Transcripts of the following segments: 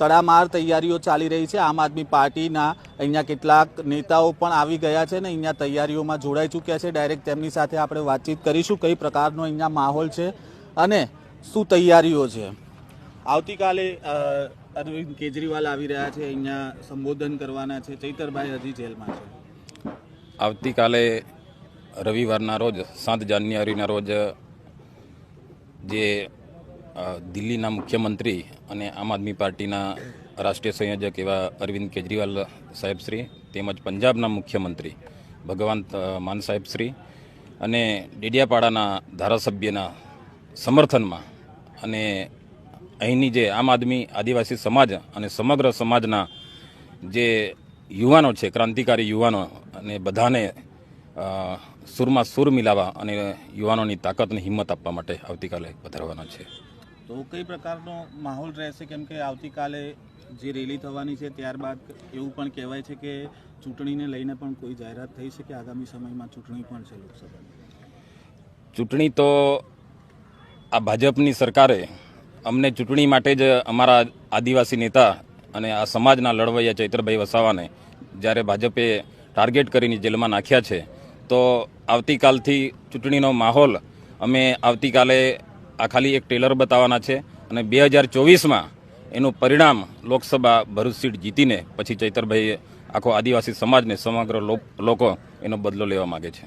તડામાર તૈયારીઓ ચાલી રહી છે. આમ આદમી પાર્ટીના અહીંયા કેટલાક નેતાઓ પણ આવી ગયા છે ને અહીંયા તૈયારીઓમાં જોડાઈ ચૂક્યા છે. ડાયરેક્ટ તેમની સાથે આપણે વાતચીત કરીશું કઈ પ્રકારનો અહીંયા માહોલ છે અને શું તૈયારીઓ છે. આવતીકાલે અરવિંદ કેજરીવાલ આવી રહ્યા છે, અહીંયા સંબોધન કરવાના છે. ચૈતરભાઈ હજી જેલમાં છે. આવતીકાલે રવિવારના રોજ, સાત જાન્યુઆરીના રોજ જે દિલ્હીના મુખ્યમંત્રી અને આમ આદમી પાર્ટીના રાષ્ટ્રીય સંયોજક એવા અરવિંદ કેજરીવાલ સાહેબશ્રી તેમજ પંજાબના મુખ્યમંત્રી ભગવંત માન સાહેબશ્રી અને ડેડિયાપાડાના ધારાસભ્યના સમર્થનમાં અને અહીંની જે આમ આદમી આદિવાસી સમાજ અને સમગ્ર સમાજના જે યુવાનો છે, ક્રાંતિકારી યુવાનો અને બધાને સુરમાં સુર મિલાવવા અને યુવાનોની તાકાત અને હિંમત આપવા માટે આવતીકાલે પધારવાના છે. તો કઈ પ્રકારનો માહોલ રહેશે? કેમ કે આવતીકાલે જે રેલી થવાની છે, ત્યારબાદ એવું પણ કહેવાય છે કે ચૂંટણીને લઈને પણ કોઈ જાહેરાત થઈ છે કે આગામી સમયમાં ચૂંટણી પણ છે લોકસભાની? ચૂંટણી તો આ ભાજપની સરકારે અમને ચૂંટણી માટે જ અમારા આદિવાસી નેતા અને આ સમાજના લડવૈયા ચૈત્રભાઈ વસાવાને જ્યારે ભાજપે ટાર્ગેટ કરીને જેલમાં નાખ્યા છે, તો આવતીકાલથી ચૂંટણીનો માહોલ અમે આવતીકાલે આ ખાલી એક ટેલર બતાવવાના છે અને બે હજાર ચોવીસમાં એનું પરિણામ લોકસભા ભરૂચ સીટ જીતીને પછી ચૈતરભાઈએ આખો આદિવાસી સમાજને સમગ્ર લોકો એનો બદલો લેવા માગે છે.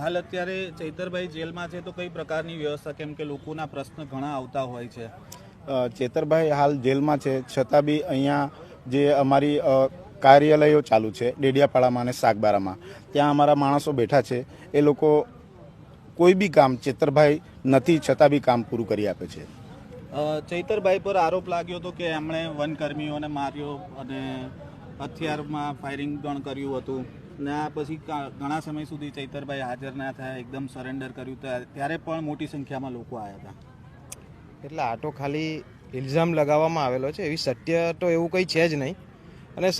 હાલ અત્યારે ચૈતરભાઈ જેલમાં છે તો કઈ પ્રકારની વ્યવસ્થા કેમ કે લોકોના પ્રશ્ન ઘણા આવતા હોય છે? ચેતરભાઈ હાલ જેલમાં છે. છતાં બી અહીંયા જે અમારી કાર્યાલયો ચાલુ છે ડેડિયાપાડામાં અને સાગબારામાં. ત્યાં અમારા માણસો બેઠા છે. એ લોકો કોઈ બી કામ ચેતરભાઈ નથી છતાં બી કામ પૂરું કરી આપે છે. ચૈતરભાઈ પર આરોપ લાગ્યો હતો કે એમણે વનકર્મીઓને માર્યો અને હથિયારમાં ફાયરિંગ પણ કર્યું હતું. ને આ પછી ઘણા સમય સુધી ચૈતરભાઈ હાજર ના થયા એકદમ સરેન્ડર કર્યું. ત્યા- ત્યારે પણ મોટી સંખ્યામાં લોકો આવ્યા હતા. એટલે આ તો ખાલી ઇલ્ઝામ લગાવવામાં આવેલો છે. એવી સત્ય તો એવું કંઈ છે જ નહીં. અને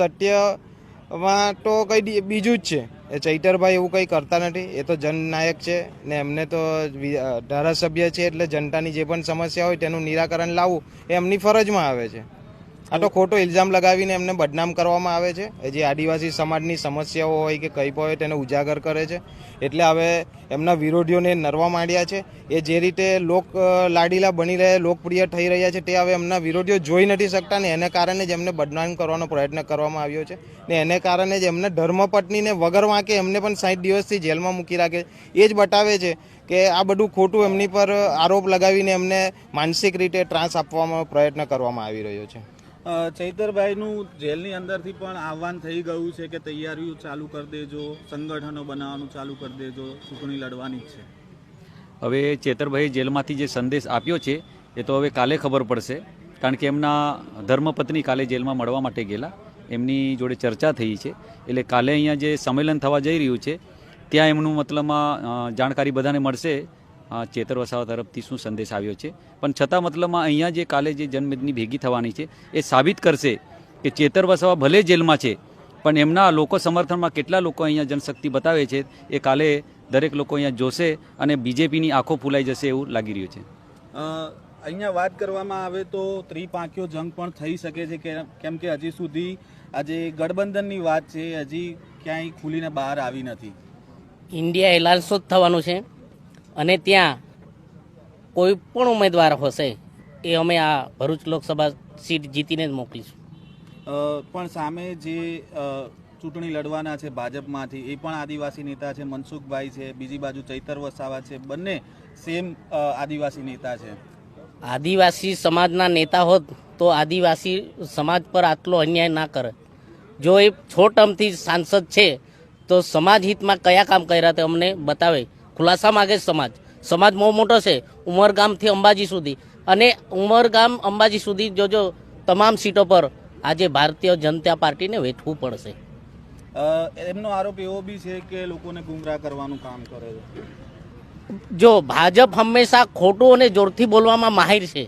સત્યમાં તો કંઈ બીજું જ છે. એ ચૈતરભાઈ એવું કંઈ કરતા નથી. એ તો જનનાયક છે ને એમને તો ધારાસભ્ય છે એટલે જનતાની જે પણ સમસ્યા હોય તેનું નિરાકરણ લાવવું એ એમની ફરજમાં આવે છે. આ તો ખોટો ઇલ્ઝામ લગાવીને એમને બદનામ કરવામાં આવે છે. જે આદિવાસી સમાજની સમસ્યાઓ હોય કે કંઈ હોય તેને ઉજાગર કરે છે. એટલે હવે એમના વિરોધીઓને નરવા માંડ્યા છે. એ જે રીતે લોક લાડીલા બની રહ્યા લોકપ્રિય થઈ રહ્યા છે તે હવે એમના વિરોધીઓ જોઈ નથી શકતા ને એને કારણે જ એમને બદનામ કરવાનો પ્રયત્ન કરવામાં આવ્યો છે. ને એને કારણે જ એમને ધર્મપત્નીને વગર વાંકે એમને પણ સાઠ દિવસથી જેલમાં મૂકી રાખે. એ જ બતાવે છે કે આ બધું ખોટું એમની પર આરોપ લગાવીને એમને માનસિક રીતે ત્રાસ આપવામાં પ્રયત્ન કરવામાં આવી રહ્યો છે. ચૈતરભાઈનું જેલની અંદરથી પણ આહવાન થઈ ગયું છે કે તૈયારીઓ ચાલુ કરી દેજો, સંગઠનો બનાવવાનું ચાલુ કરી દેજો, ચૂંટણી લડવાની જ છે. હવે ચેતરભાઈ જેલમાંથી જે સંદેશ આપ્યો છે, એ તો હવે કાલે ખબર પડશે, કારણ કે એમના ધર્મપત્ની કાલે જેલમાં મળવા માટે ગયેલા, એમની જોડે ચર્ચા થઈ છે, એટલે કાલે અહીંયા જે સંમેલન થવા જઈ રહ્યું છે, ત્યાં એમનું મતલબમાં જાણકારી બધાને મળશે ચેતર વસાવા તરફથી શું સંદેશ આવ્યો છે? પણ છતાં મતલબમાં અહીંયા જે કાલે જે જનમેદની ભેગી થવાની છે એ સાબિત કરશે કે ચેતર વસાવા ભલે જેલમાં છે પણ એમના લોકો સમર્થનમાં કેટલા લોકો અહીંયા જનશક્તિ બતાવે છે એ કાલે દરેક લોકો અહીંયા જોશે અને બીજેપીની આંખો ફૂલાઈ જશે એવું લાગી રહ્યું છે. અહીંયા વાત કરવામાં આવે તો ત્રિપાંખીઓ જંગ પણ થઈ શકે છે કે કેમ કે હજી સુધી આજે ગઠબંધનની વાત છે એ હજી ક્યાંય ખુલીને બહાર આવી નથી. ઇન્ડિયા એલાલસો જ થવાનું છે. અને ત્યાં કોઈ પણ ઉમેદવાર હશે એ અમે આ ભરૂચ લોકસભા સીટ જીતીને જ મોકલીશું. પણ સામે જે ચૂંટણી લડવાના છે ભાજપમાંથી એ પણ આદિવાસી નેતા છે મનસુખભાઈ છે બીજી બાજુ ચૈતર વસાવા છે બંને સેમ આદિવાસી નેતા છે. આદિવાસી સમાજના નેતા હોત તો આદિવાસી સમાજ પર આટલો અન્યાય ના કરે. જો એ છ ટર્મથી સાંસદ છે તો સમાજ હિતમાં કયા કામ કર્યા તે અમને બતાવે. ખુલાસા માગે સમાજ. સમાજ બહુ મોટો છે. ઉમરગામથી અંબાજી સુધી. અને ઉમરગામ અંબાજી સુધી જોજો તમામ સીટો પર આજે ભારતીય જનતા પાર્ટીને વેઠવું પડશે. એમનો આરોપ એવો બી છે કે લોકોને ગુમરાહ કરવાનું કામ કરે છે. જો ભાજપ હંમેશા ખોટું અને જોરથી બોલવામાં માહિર છે.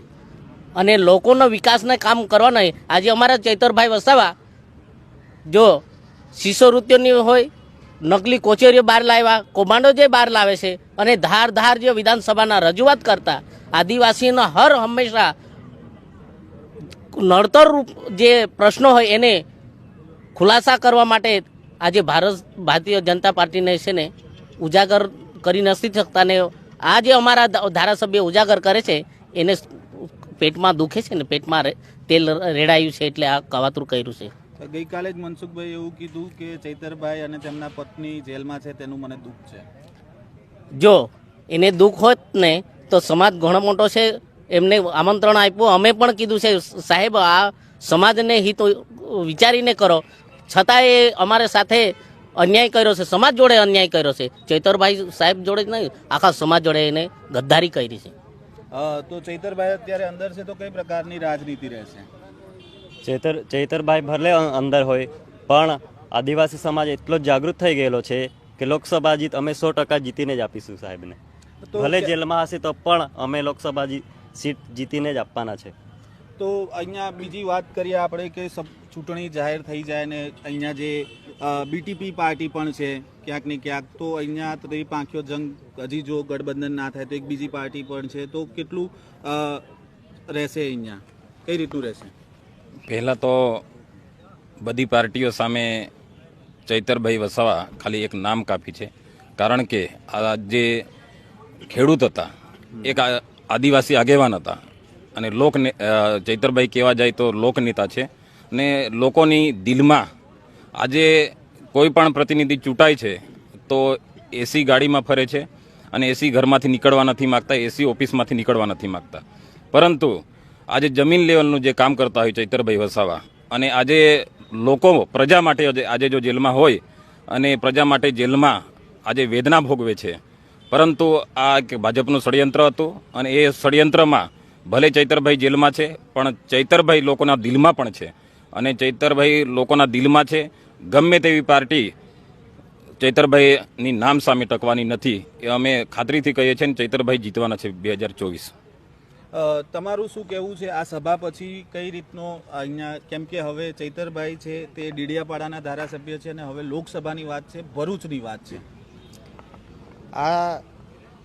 અને લોકોનો વિકાસને કામ કરવાના આજે અમારા ચૈતરભાઈ વસાવા જો શિષ્યવૃત્તિઓની હોય નકલી કોચેરીઓ બહાર લાવ્યા કોમાન્ડો જે બહાર લાવે છે અને ધાર ધાર જે વિધાનસભાના રજૂઆત કરતા, આદિવાસીના હર હંમેશા નડતર રૂપ જે પ્રશ્નો હોય એને ખુલાસા કરવા માટે આજે ભારત, ભારતીય જનતા પાર્ટીને છે ને ઉજાગર કરી નથી શકતા ને આ જે અમારા ધારાસભ્ય ઉજાગર કરે છે, એને પેટમાં દુખે છે ને, પેટમાં તેલ રેડાયું છે એટલે આ કવાતરું કર્યું છે. ગઈકાલે જ મનસુખભાઈ એવું કીધું કે ચૈતરભાઈ અને તેમના પત્ની જેલમાં છે તેનું મને દુઃખ છે. જો એને દુઃખ હોત ને તો સમાજ ઘણો મોટો છે એમને આમંત્રણ આપ્યું. અમે પણ કીધું છે સાહેબ આ સમાજને હિત વિચારીને કરો. છતાં એ અમારે સાથે અન્યાય કર્યો છે સમાજ જોડે અન્યાય કર્યો છે. ચૈતરભાઈ સાહેબ જોડે જ નહીં આખા સમાજ જોડે એને ગદ્દારી કરી છે. તો ચૈતરભાઈ અત્યારે અંદર છે તો કઈ પ્રકારની રાજનીતિ રહેશે? ચેતર ચેતરભાઈ ભલે અંદર હોય પણ આદિવાસી સમાજ એટલો જ જાગૃત થઈ ગયેલો છે કે લોકસભા જીત અમે સો ટકા જીતીને જ આપીશું સાહેબને. ભલે જેલમાં હશે તો પણ અમે લોકસભા સીટ જીતીને જ આપવાના છે. તો અહીંયા બીજી વાત કરીએ આપણે કે સબ ચૂંટણી જાહેર થઈ જાય ને અહીંયા જે બીટીપી પાર્ટી પણ છે ક્યાંક ને ક્યાંક તો અહીંયા ત્રી પાંખ્યો જંગ હજી જો ગઠબંધન ના થાય તો એક બીજી પાર્ટી પણ છે તો કેટલું રહેશે અહીંયા? કઈ રીતનું રહેશે? પહેલાં તો બધી પાર્ટીઓ સામે ચૈતરભાઈ વસાવા ખાલી એક નામ કાપી છે. કારણ કે આ જે ખેડૂત હતા, એક આદિવાસી આગેવાન હતા અને લોક ચૈતરભાઈ કહેવા જાય તો લોકનેતા છે ને લોકોની દિલમાં આજે કોઈ પણ પ્રતિનિધિ ચૂંટાય છે તો એસી ગાડીમાં ફરે છે અને એસી ઘરમાંથી નીકળવા નથી માગતા, એસી ઓફિસમાંથી નીકળવા નથી માગતા. પરંતુ આજે જમીન લેવલનું જે કામ કરતા હોય ચૈતરભાઈ વસાવા અને આજે લોકો પ્રજા માટે આજે- જો જેલમાં હોય અને પ્રજા માટે જેલમાં આજે વેદના ભોગવે છે. પરંતુ આ એક ભાજપનું ષડયંત્ર હતું અને એ ષડયંત્રમાં ભલે ચૈતરભાઈ જેલમાં છે, પણ ચૈતરભાઈ લોકોના દિલમાં પણ છે. અને ચૈતરભાઈ લોકોના દિલમાં છે. ગમે તેવી પાર્ટી ચૈતરભાઈની નામ સામે ટકવાની નથી. એ અમે ખાતરીથી કહીએ છીએ ને ચૈતરભાઈ જીતવાના છે બે હજાર ચોવીસ. તમારું શું કહેવું છે? આ સભા પછી કઈ રીતનો અહીંયા, કેમ કે હવે ચૈતરભાઈ છે તે ડીડિયાપાડાના ધારાસભ્ય છે અને હવે લોકસભાની વાત છે, ભરૂચની વાત છે. આ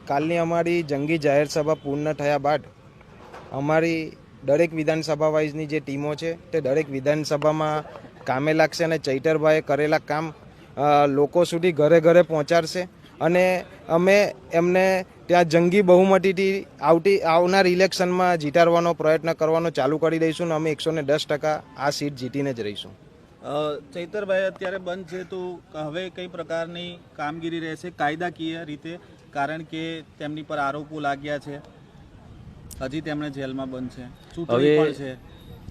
કાલની અમારી જંગી જાહેર સભા પૂર્ણ થયા બાદ અમારી દરેક વિધાનસભા વાઇઝની જે ટીમો છે, તે દરેક વિધાનસભામાં કામે લાગશે અને ચૈતરભાઈએ કરેલા કામ લોકો સુધી ઘરે ઘરે પહોંચાડશે. અને અમે એમને ત્યાં જંગી બહુમતીથી આવતી આવનાર ઇલેક્શનમાં જીતાડવાનો પ્રયત્ન કરવાનો ચાલુ કરી દઈશું અને અમે એકસો ને દસ ટકા આ સીટ જીતીને જ રહીશું. અ, ચૈતરભાઈ અત્યારે બંધ છે તો હવે કઈ પ્રકારની કામગીરી રહેશે? કાયદાકીય રીતે કારણ કે તેમની પર આરોપો લાગ્યા છે. હજી તેમણે જેલમાં બંધ છે. હવે- છે.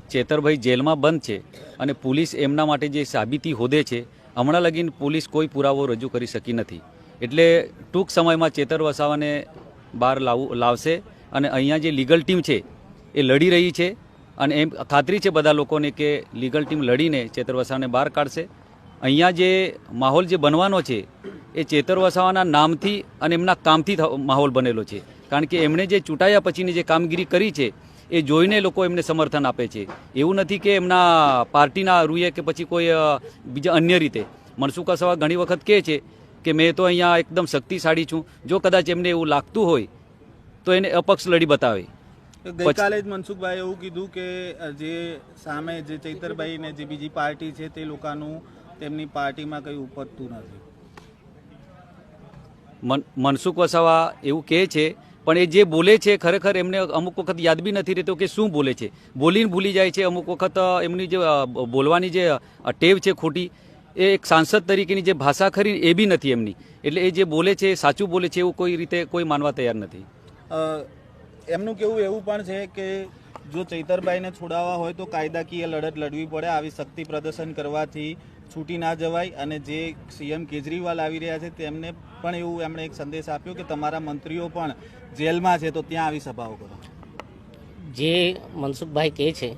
ચેતરભાઈ જેલમાં બંધ છે અને પોલીસ એમના માટે જે સાબિતી હોદે છે હમણાં લગીન પોલીસ કોઈ પુરાવો રજૂ કરી શકી નથી. એટલે ટૂંક સમયમાં ચેતર વસાવાને બહાર લાવું લાવશે અને અહીંયા જે લીગલ ટીમ છે એ લડી રહી છે અને એમ ખાતરી છે બધા લોકોને કે લીગલ ટીમ લડીને ચેતર વસાવાને બહાર કાઢશે. અહીંયા જે માહોલ જે બનવાનો છે એ ચેતર વસાવાના નામથી અને એમના કામથી માહોલ બનેલો છે. કારણ કે એમણે જે ચૂંટાયા પછીની જે કામગીરી કરી છે એ જોઈને લોકો એમને સમર્થન આપે છે. એવું નથી કે એમના પાર્ટીના રૂએ કે પછી કોઈ બીજા અન્ય રીતે. મનસુખ વસાવા ઘણી વખત કહે છે કે મેં તો અહીંયા એકદમ શક્તિશાળી છું. જો કદાચ એમને એવું લાગતું હોય તો એને અપક્ષ લડી બતાવે. ગઈકાલે જ મનસુખભાઈ એવું કીધું કે જે સામે જે ચૈતરભાઈ ને જે બીજી પાર્ટી છે તે લોકોનું તેમની પાર્ટીમાં કંઈ ઉપજતું નથી. મનસુખ વસાવા એવું કહે છે પણ એ જે બોલે છે ખરેખર એમને અમુક વખત યાદ બી નથી રહેતો કે શું બોલે છે. બોલીને ભૂલી જાય છે અમુક વખત એમની જે બોલવાની જે ટેવ છે ખોટી એ એક સાંસદ તરીકેની જે ભાષા ખરી એ બી નથી એમની. એટલે એ જે બોલે છે એ સાચું બોલે છે એવું કોઈ રીતે કોઈ માનવા તૈયાર નથી. એમનું કેવું એવું પણ છે કે જો ચૈતરભાઈને છોડાવવા હોય તો કાયદાકીય લડત લડવી પડે આવી શક્તિ પ્રદર્શન કરવાથી છૂટી ના જવાય અને જે સીએમ કેજરીવાલ આવી રહ્યા છે તેમને પણ એવું એમણે એક સંદેશ આપ્યો કે તમારા મંત્રીઓ પણ જેલમાં છે તો ત્યાં આવી સભાઓ કરો. જે મનસુખભાઈ કહે છે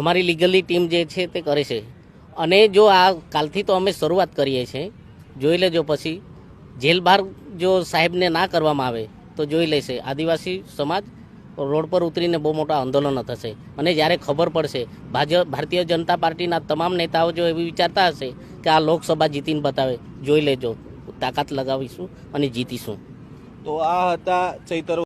અમારી લીગલની ટીમ જે છે તે કરે છે. અને જો આ કાલથી તો અમે શરૂઆત કરીએ છીએ. જોઈ લેજો પછી. જેલ બહાર જો સાહેબને ના કરવામાં આવે તો જોઈ લેશે. આદિવાસી સમાજ રોડ પર ઉતરીને બહુ મોટા આંદોલન થશે. અને જ્યારે ખબર પડશે, ભાજપ, ભારતીય જનતા પાર્ટીના તમામ નેતાઓ જો એવું વિચારતા હશે કે આ લોકસભા જીતીને બતાવે, જોઈ લેજો. તાકાત લગાવીશું અને જીતીશું. તો આ હતા ચૈતર